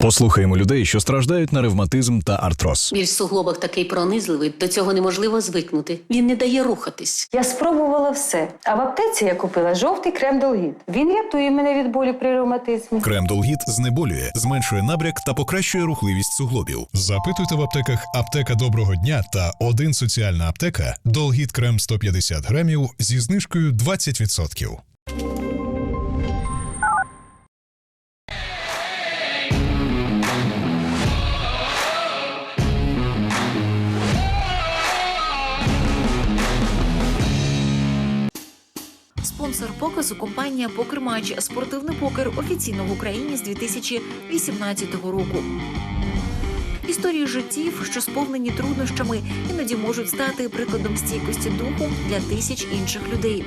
Послухаємо людей, що страждають на ревматизм та артроз. Біль в суглобах такий пронизливий, до цього неможливо звикнути. Він не дає рухатись. Я спробувала все. А в аптеці я купила жовтий крем Долгіт. Він рятує мене від болю при ревматизмі. Крем Долгіт знеболює, зменшує набряк та покращує рухливість суглобів. Запитуйте в аптеках аптека доброго дня та один соціальна аптека Долгіт крем 150 грамів зі знижкою 20%. Спонсор показу компанія Покермач спортивний покер офіційно в Україні з 2018 року. Історії життів, що сповнені труднощами, іноді можуть стати прикладом стійкості духу для тисяч інших людей.